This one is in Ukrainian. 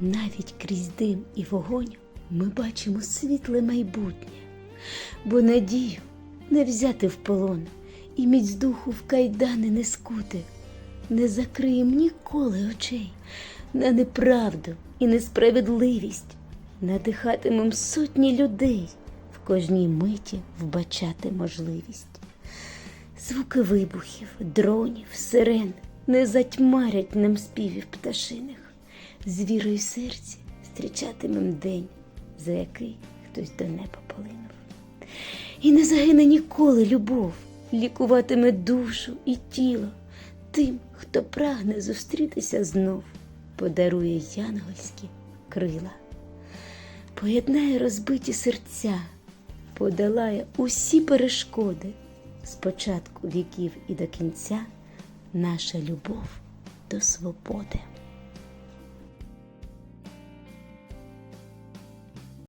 Навіть крізь дим і вогонь ми бачимо світле майбутнє, бо надію не взяти в полон і міць духу в кайдани не скути, не закриєм ніколи очей на неправду і несправедливість, надихатимем сотні людей в кожній миті вбачати можливість. Звуки вибухів, дронів, сирен не затьмарять нам співів пташиних. З вірою серці зустрічатимем день, за який хтось до неба полинув. І не загине ніколи любов, лікуватиме душу і тіло тим, хто прагне зустрітися знов, подарує янгольські крила, поєднає розбиті серця, подолає усі перешкоди з початку віків і до кінця наша любов до свободи.